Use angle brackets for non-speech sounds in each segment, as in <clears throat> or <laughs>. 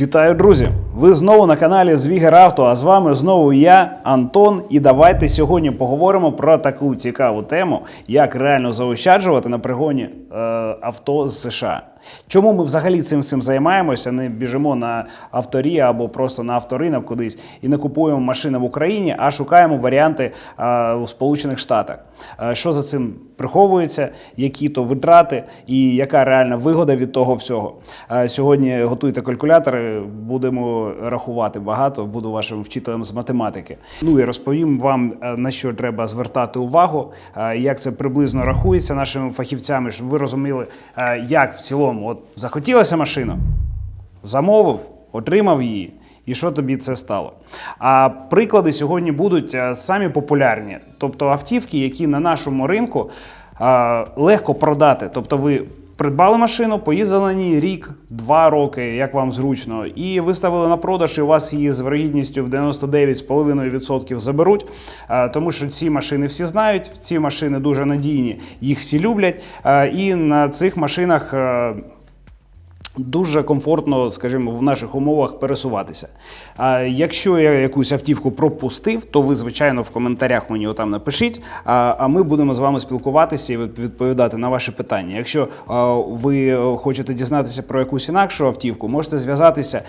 Вітаю, друзі! Ви знову на каналі Звігер Авто, а з вами знову я, Антон. І давайте сьогодні поговоримо про таку цікаву тему, як реально заощаджувати на пригоні е, авто з США. Чому ми взагалі цим всім займаємося? Не біжимо на авторі або просто на авторинок кудись і не купуємо машини в Україні, а шукаємо варіанти е, у Сполучених Штатах. Е, що за цим приховується, які то витрати і яка реальна вигода від того всього. Е, Сьогодні готуйте калькулятори, будемо рахувати багато, буду вашим вчителем з математики. Ну і розповім вам, на що треба звертати увагу, як це приблизно рахується нашими фахівцями, щоб ви розуміли, як в цілому от захотілася машина, замовив, отримав її. І що тобі це стало? А приклади сьогодні будуть е, самі популярні, тобто автівки, які на нашому ринку е, легко продати. Тобто ви придбали машину, поїздили на ній рік, два роки, як вам зручно, і виставили на продаж, і у вас її з вирогідністю в 99,5% заберуть, е, тому що ці машини всі знають, ці машини дуже надійні, їх всі люблять. е, І на цих машинах. Дуже комфортно, скажімо, в наших умовах пересуватися. А якщо я якусь автівку пропустив, то ви, звичайно, в коментарях мені отам напишіть. А, ми будемо з вами спілкуватися і відповідати на ваші питання. Якщо ви хочете дізнатися про якусь інакшу автівку, можете зв'язатися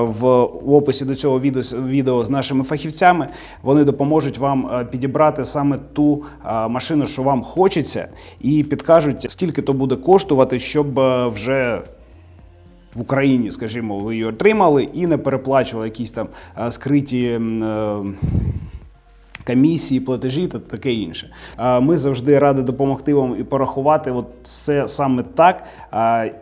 в описі до цього відео, відео з нашими фахівцями. Вони допоможуть вам підібрати саме ту машину, що вам хочеться, і підкажуть, скільки то буде коштувати, щоб вже в Україні, скажімо, ви її отримали і не переплачували якісь там е, скриті е, комісії, платежі та таке інше. Ми завжди раді допомогти вам і порахувати от все саме так,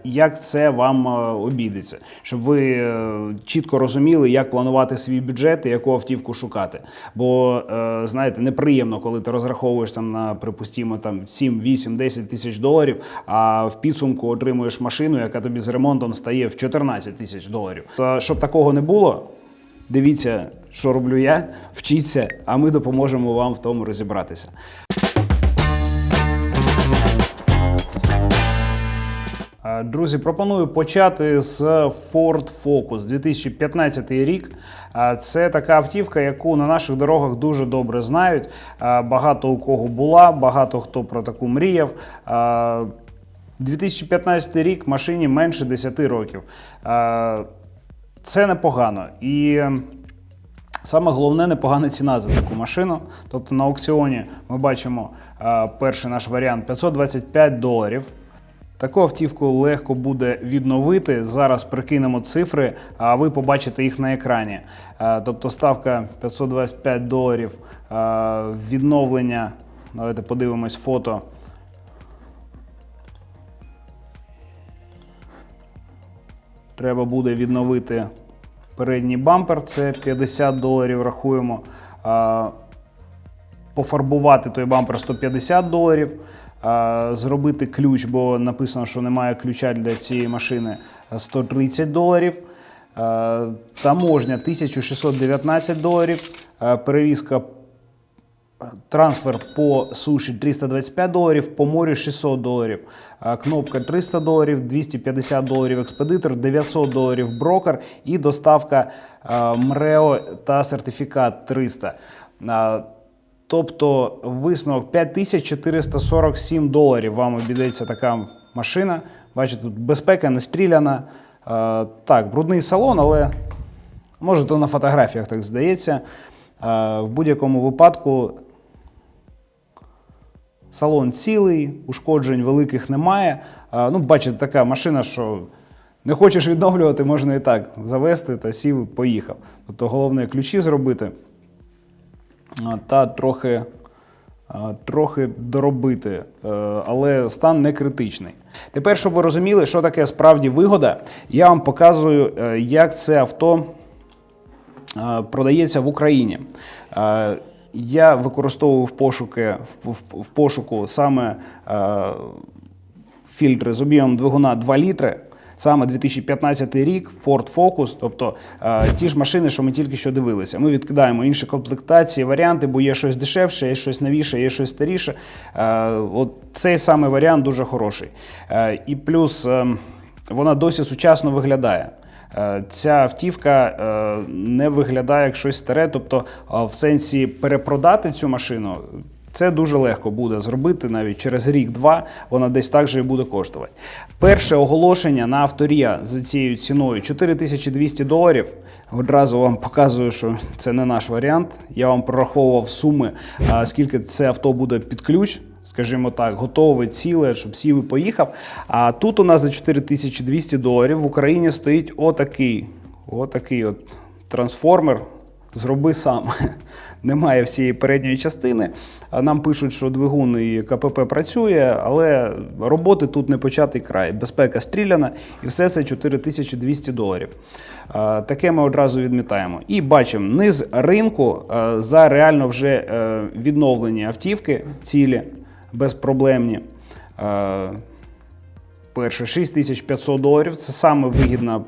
як це вам обійдеться, щоб ви е, чітко розуміли, як планувати свій бюджет і яку автівку шукати. Бо е, знаєте, неприємно, коли ти розраховуєш там на припустімо там 7, 8, 10 тисяч доларів, а в підсумку отримуєш машину, яка тобі з ремонтом стає в 14 тисяч доларів. Щоб такого не було. Дивіться, що роблю я, вчіться, а ми допоможемо вам в тому розібратися. Друзі, пропоную почати з Ford Focus 2015 рік. Це така автівка, яку на наших дорогах дуже добре знають. Багато у кого була, багато хто про таку мріяв. Е, 2015 рік машині менше 10 років. Це непогано. І е, Саме головне непогана ціна за таку машину. Тобто на аукціоні ми бачимо е, перший наш варіант 525 доларів. Таку автівку легко буде відновити. Зараз прикинемо цифри, а ви побачите їх на екрані. Е, Тобто ставка 525 доларів е, відновлення. Давайте подивимось фото. Треба буде відновити передній бампер, це 50 доларів рахуємо. Пофарбувати той бампер 150 доларів. Зробити ключ, бо написано, що немає ключа для цієї машини 130 доларів. Таможня 1619 доларів. Перевізка Трансфер по суші 325 доларів, по морю 600 доларів. Кнопка 300 доларів, 250 доларів експедитор, 900 доларів брокер і доставка а, МРЕО та сертифікат 300. Тобто висновок 5447 доларів вам обійдеться така машина. Бачите, тут безпека не стріляна. Так, брудний салон, але може то на фотографіях так здається. В будь-якому випадку Салон цілий, ушкоджень великих немає. Ну, бачите, така машина, що не хочеш відновлювати, можна і так завести та сів, поїхав. Тобто головне ключі зробити та трохи, трохи доробити, Е, але стан не критичний. Тепер, щоб ви розуміли, що таке справді вигода, я вам показую, е, як це авто е, продається в Україні. Я використовую в пошуки в пошуку саме е, фільтри з об'ємом двигуна 2 літри. Саме 2015 рік Ford Focus, тобто е, ті ж машини, що ми тільки що дивилися. Ми відкидаємо інші комплектації, варіанти, бо є щось дешевше, є щось новіше, є щось старіше. Е, от цей саме варіант дуже хороший. Е, і плюс е, вона досі сучасно виглядає. Е, Ця автівка е, не виглядає як щось старе, тобто е, в сенсі перепродати цю машину. Це дуже легко буде зробити навіть через рік-два. Вона десь так же і буде коштувати. Перше оголошення на авторія за цією ціною 4200 доларів. Одразу вам показую, що це не наш варіант. Я вам прораховував суми, скільки це авто буде під ключ. Скажімо так, готове, ціле, щоб сів і поїхав. А тут у нас за 4200 доларів в Україні стоїть отакий, отакий от трансформер. Зроби сам. <laughs> Немає всієї передньої частини. Нам пишуть, що двигун і КПП працює, але роботи тут не початий край. Безпека стріляна, і все це 4200 доларів. Таке ми одразу відмітаємо. І бачимо низ ринку за реально вже е, відновлені автівки, цілі, безпроблемні. Е, Перше 6500 доларів. Це саме вигідна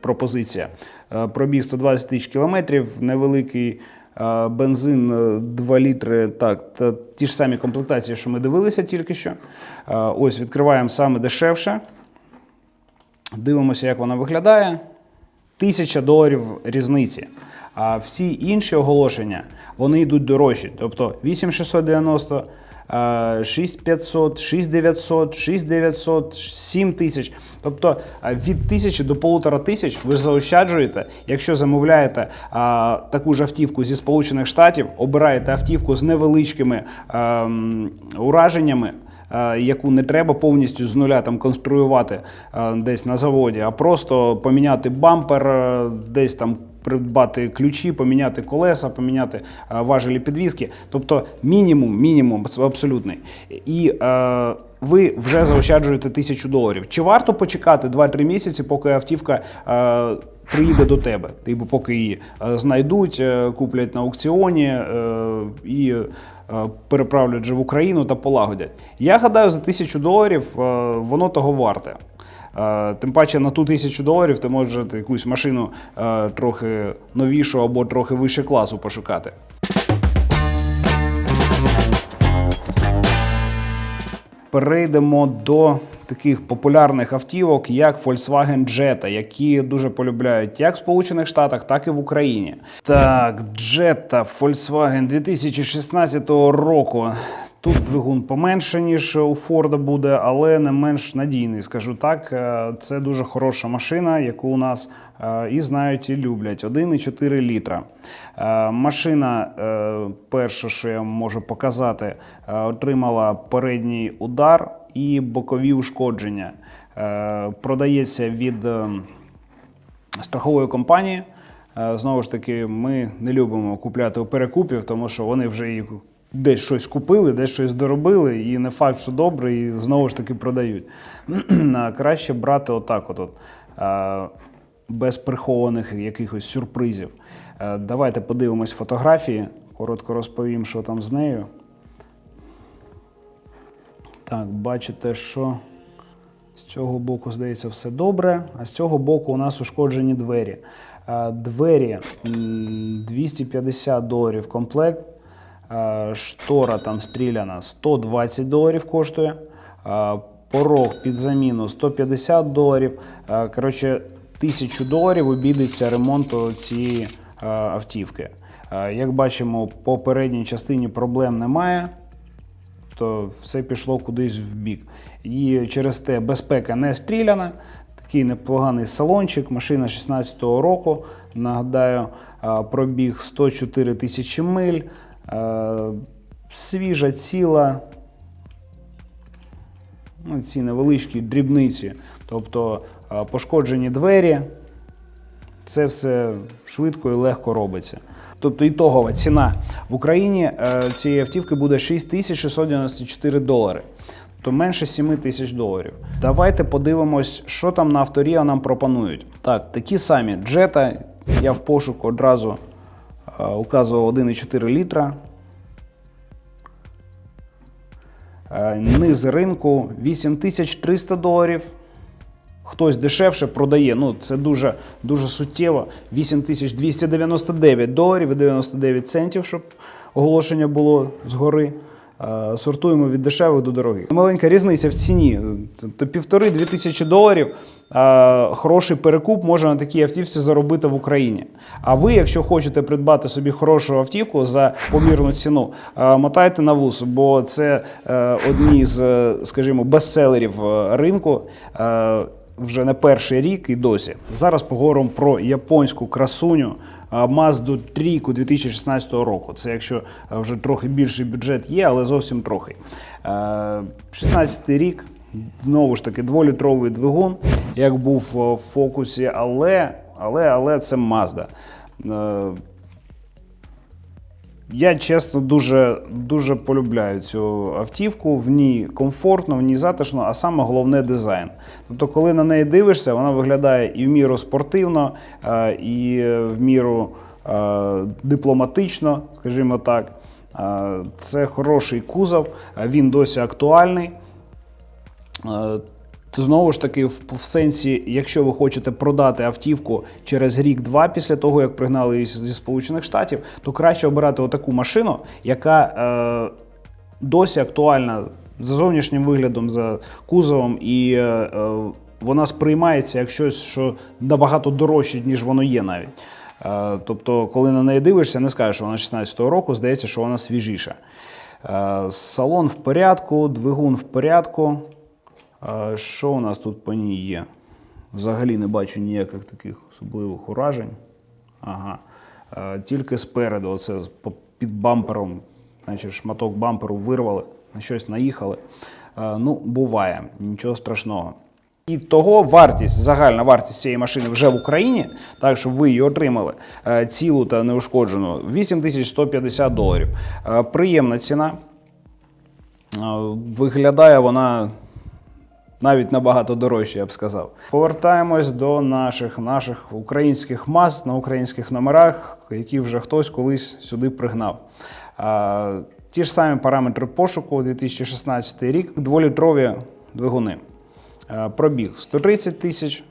пропозиція. Е, Пробіг 120 тисяч кілометрів, невеликий е, бензин е, 2 літри. Так, та ті ж самі комплектації, що ми дивилися тільки що. Ось відкриваємо саме дешевше. Дивимося, як вона виглядає. Тисяча доларів різниці. А всі інші оголошення вони йдуть дорожчі. Тобто 8690, е, 6500, 6900, 6900, 7000. Тобто е, від тисячі до полутора тисяч ви заощаджуєте, якщо замовляєте а, таку ж автівку зі Сполучених Штатів, обираєте автівку з невеличкими ем, ураженнями е, яку не треба повністю з нуля там конструювати е, десь на заводі, а просто поміняти бампер, десь там придбати ключі, поміняти колеса, поміняти е, важелі підвіски. Тобто мінімум, мінімум абсолютний. І е, ви вже заощаджуєте тисячу доларів. Чи варто почекати 2-3 місяці, поки автівка е, приїде до тебе? Типу, поки її е, знайдуть, е, куплять на аукціоні і переправлять вже в Україну та полагодять. Я гадаю, за тисячу доларів воно того варте. Е, Тим паче на ту тисячу доларів ти можеш якусь машину е, трохи новішу або трохи вище класу пошукати. Перейдемо до таких популярних автівок, як Volkswagen Jetta, які дуже полюбляють як в Сполучених Штатах, так і в Україні. Так, Jetta Volkswagen 2016 року. Тут двигун поменше, ніж у Форда буде, але не менш надійний. Скажу так, Е, це дуже хороша машина, яку у нас е, і знають, і люблять. 1,4 літра. Е, Машина, перше, що я можу показати, отримала передній удар і бокові ушкодження. Продається від страхової компанії. Знову ж таки, ми не любимо купляти у перекупів, тому що вони вже і десь щось купили, десь щось доробили, і не факт, що добре, і знову ж таки продають. <clears throat> Краще брати отак, от, без прихованих якихось сюрпризів. Е, Давайте подивимось фотографії, коротко розповім, що там з нею. Так, бачите, що з цього боку, здається, все добре, а з цього боку у нас ушкоджені двері. Е, Двері 250 доларів комплект. Е, Штора там стріляна 120 доларів коштує. Е, Порог під заміну 150 доларів. Е, Коротше, 1000 доларів обійдеться ремонту цієї автівки. Як бачимо, по передній частині проблем немає то все пішло кудись в бік. І через те безпека не стріляна. Такий непоганий салончик, машина 16-го року. Нагадаю, пробіг 104 тисячі миль, свіжа ціла. Ну, ці невеличкі дрібниці, тобто пошкоджені двері, це все швидко і легко робиться. Тобто ітогова ціна в Україні е, цієї автівки буде 6694 долари. То менше 7 тисяч доларів. Давайте подивимось, що там на авторія нам пропонують. Так, такі самі джета. Я в пошуку одразу е, указував 1,4 літра. Е, Низ ринку 8300 доларів. Хтось дешевше продає. Ну, це дуже, дуже суттєво. 8299 доларів і 99 центів, щоб оголошення було згори. Е, Сортуємо від дешевих до дорогих. Маленька різниця в ціні. Тобто півтори-дві тисячі доларів е, хороший перекуп може на такій автівці заробити в Україні. А ви, якщо хочете придбати собі хорошу автівку за помірну ціну, е, мотайте на вуз, бо це е, одні з, е, скажімо, бестселерів е, ринку. Е, вже не перший рік і досі. Зараз поговоримо про японську красуню Mazda трійку 2016 року. Це якщо вже трохи більший бюджет є, але зовсім трохи. 16 рік. Знову ж таки, дволітровий двигун, як був в фокусі, але, але, але це Mazda. Е, я чесно дуже, дуже полюбляю цю автівку. В ній комфортно, в ній затишно, а саме головне дизайн. Тобто, коли на неї дивишся, вона виглядає і в міру спортивно, е, і в міру е, дипломатично, скажімо так. Е, Це хороший кузов, е, він досі актуальний. Знову ж таки, в, в сенсі, якщо ви хочете продати автівку через рік-два після того, як пригнали її зі Сполучених Штатів, то краще обирати отаку машину, яка е, досі актуальна за зовнішнім виглядом, за кузовом, і е, е, вона сприймається як щось, що набагато дорожче, ніж воно є навіть. Е, тобто, коли на неї дивишся, не скажеш, що вона 16-го року, здається, що вона свіжіша. Е, салон в порядку, двигун в порядку. Що у нас тут по ній є? Взагалі не бачу ніяких таких особливих уражень. Ага. А, Тільки спереду, оце під бампером, значить, шматок бамперу вирвали, на щось наїхали. А, Ну, буває, нічого страшного. І того вартість, загальна вартість цієї машини вже в Україні, так щоб ви її отримали е, цілу та неушкоджену, 8150 доларів. Е, Приємна ціна. Е, Виглядає вона навіть набагато дорожче, я б сказав. Повертаємось до наших наших українських мас на українських номерах, які вже хтось колись сюди пригнав. А, ті ж самі параметри пошуку 2016 рік, дволітрові двигуни. А, пробіг 130 тисяч,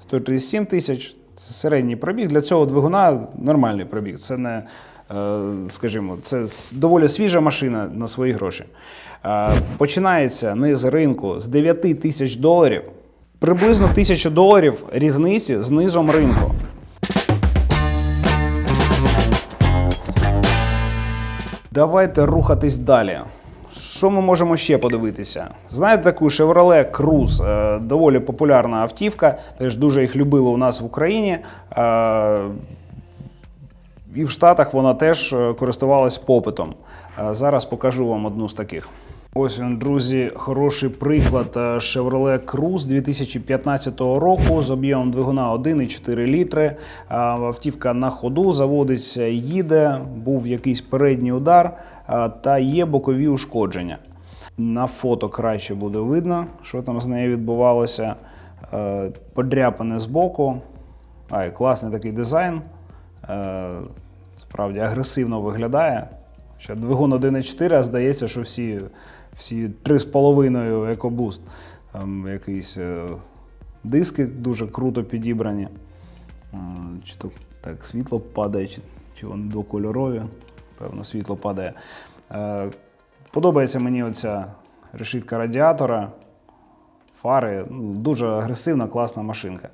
137 тисяч. Середній пробіг. Для цього двигуна нормальний пробіг. Це не, скажімо, це доволі свіжа машина на свої гроші. Е, Починається низ ринку з 9 тисяч доларів. Приблизно тисячу доларів різниці з низом ринку. Давайте рухатись далі. Що ми можемо ще подивитися? Знаєте таку Chevrolet Cruze, е, доволі популярна автівка, теж дуже їх любили у нас в Україні. І в Штатах вона теж е, користувалась попитом. Е, Зараз покажу вам одну з таких. Ось він, друзі, хороший приклад е, Chevrolet Cruze 2015 року з об'ємом двигуна 1,4 літри. Автівка на ходу заводиться, їде, був якийсь передній удар та є бокові ушкодження. На фото краще буде видно, що там з нею відбувалося. Подряпане збоку. Ай, класний такий дизайн. Е, Справді агресивно виглядає. Ще двигун 1.4, а здається, що всі, всі 3,5 EcoBoost. Там якісь е, диски дуже круто підібрані. Е, Чи то так світло падає, чи, чи вони двокольорові. Певно, світло падає. Подобається мені оця решітка радіатора, фари. Ну, Дуже агресивна, класна машинка.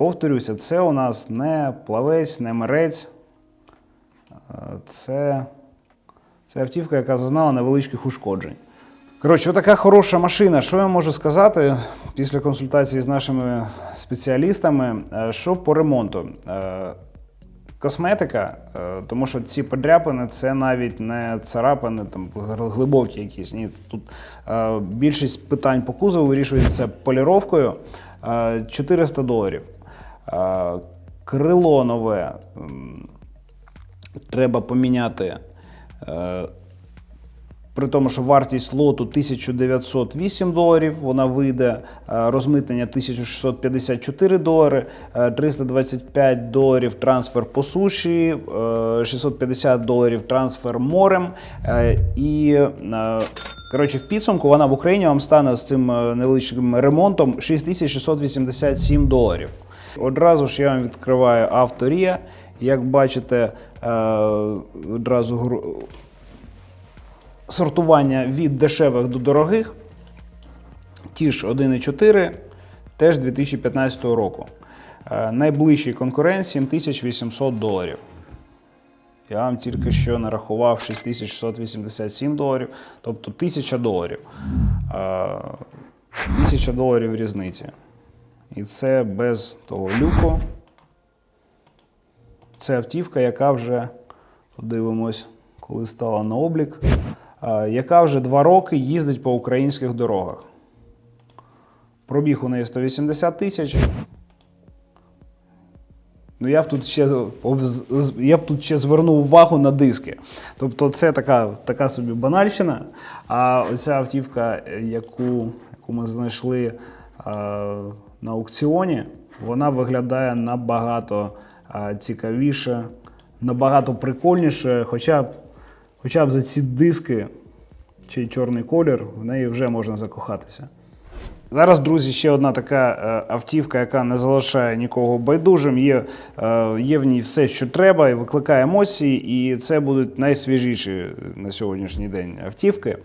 Повторюся, це у нас не плавець, не мерець. Е, Це, це автівка, яка зазнала невеличких ушкоджень. Коротше, така хороша машина. Що я можу сказати після консультації з нашими спеціалістами? Е, Що по ремонту? Е, Косметика, тому що ці подряпини це навіть не царапини, там глибокі якісь. Ні, тут більшість питань по кузову вирішується поліровкою. Е, 400 доларів. Е, Крило нове. Треба поміняти. Е, при тому, що вартість лоту 1908 доларів, вона вийде, е, розмитнення 1654 долари, е, 325 доларів трансфер по суші, е, 650 доларів трансфер морем. е, І е, коротше, в підсумку вона в Україні вам стане з цим е, невеличким ремонтом 6687 доларів. Одразу ж я вам відкриваю авторія. Як бачите, е, одразу сортування від дешевих до дорогих. Ті ж 1,4 теж 2015 року. Е, Найближчий конкурент 7800 доларів. Я вам тільки що нарахував 6687 доларів, тобто 1000 доларів. Е, 1000 доларів різниці. І це без того люку. Це автівка, яка вже подивимось, коли стала на облік, яка вже два роки їздить по українських дорогах. Пробіг у неї 180 тисяч. Ну, я б тут ще я б тут ще звернув увагу на диски. Тобто, це така, така собі банальщина. А оця автівка, яку, яку ми знайшли на аукціоні, вона виглядає набагато е, цікавіше, набагато прикольніше. Хоча б, хоча б за ці диски чи чорний колір, в неї вже можна закохатися. Зараз, друзі, ще одна така е, автівка, яка не залишає нікого байдужим. Є, е, є в ній все, що треба, і викликає емоції, і це будуть найсвіжіші на сьогоднішній день автівки.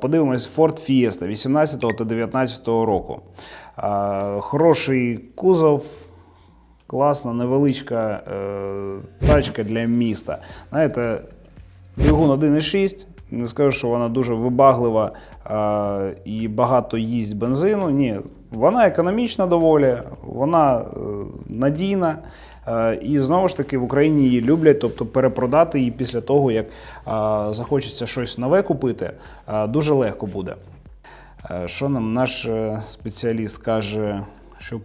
Подивимось Ford Fiesta 18 та 19 року. Хороший кузов, класна, невеличка е, тачка для міста. Знаєте, Двигун 1,6. Не скажу, що вона дуже вибаглива е, і багато їсть бензину. Ні, вона економічна доволі, вона е, надійна. Е, і знову ж таки в Україні її люблять, тобто перепродати її після того, як е, захочеться щось нове купити, е, дуже легко буде. Е, що нам наш е, спеціаліст каже, щоб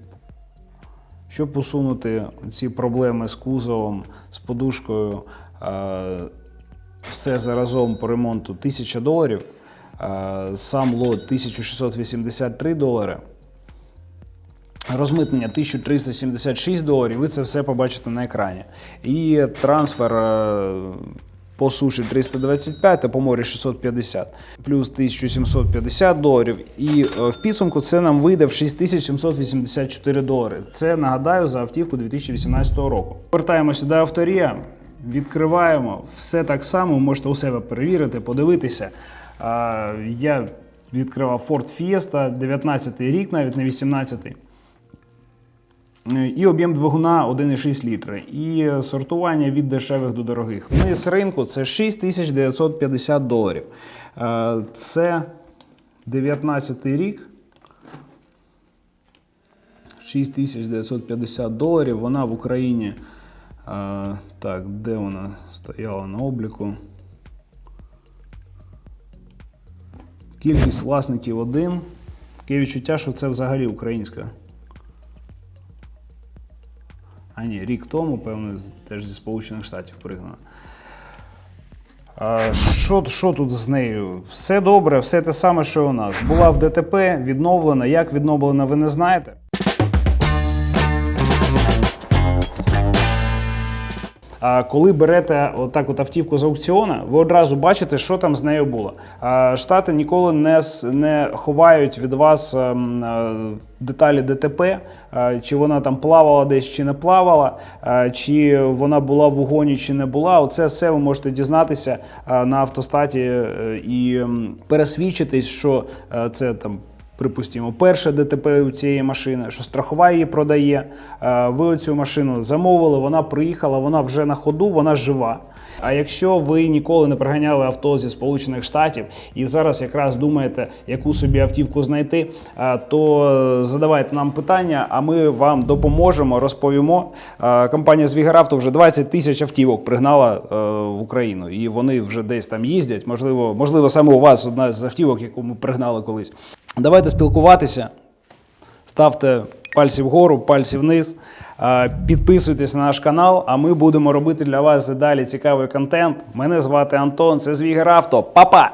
щоб усунути ці проблеми з кузовом, з подушкою, е, все заразом по ремонту 1000 доларів, сам лот 1683 долари, розмитнення 1376 доларів, ви це все побачите на екрані. І трансфер по суші 325 та по морі 650, плюс 1750 доларів. І е, в підсумку це нам вийде в 6784 долари. Це нагадаю за автівку 2018 року. Повертаємося до авторія, відкриваємо все так само. Можете у себе перевірити, подивитися. Я відкривав Ford Fiesta, 19 рік, навіть не 18 і об'єм двигуна 1,6 літри. І сортування від дешевих до дорогих. Низ ринку це 6950 доларів. Е, Це 19 рік. 6950 доларів. Вона в Україні. е, Так, де вона стояла на обліку? Кількість власників один. Таке відчуття, що це взагалі українська. Ні, рік тому, певно, теж зі Сполучених Штатів пригнана. Що, що тут з нею? Все добре, все те саме, що і у нас. Була в ДТП, відновлена. Як відновлена, ви не знаєте. А коли берете отак от автівку з аукціона, ви одразу бачите, що там з нею було. Штати ніколи не, не ховають від вас ем, е, деталі ДТП, е, чи вона там плавала десь, чи не плавала, е, чи вона була в угоні, чи не була. Оце все ви можете дізнатися на автостаті і пересвідчитись, що це там Припустимо, перше ДТП у цієї машини, що страхова її продає. е, Ви цю машину замовили, вона приїхала, вона вже на ходу, вона жива. А якщо ви ніколи не приганяли авто зі Сполучених Штатів і зараз якраз думаєте, яку собі автівку знайти, е, то задавайте нам питання, а ми вам допоможемо, розповімо. Е, Компанія Звігеравто вже 20 тисяч автівок пригнала в Україну, і вони вже десь там їздять. Можливо, можливо, саме у вас одна з автівок, яку ми пригнали колись. Давайте спілкуватися. Ставте пальці вгору, пальці вниз. Підписуйтесь на наш канал, а ми будемо робити для вас далі цікавий контент. Мене звати Антон, це Звігер Авто. Па-па!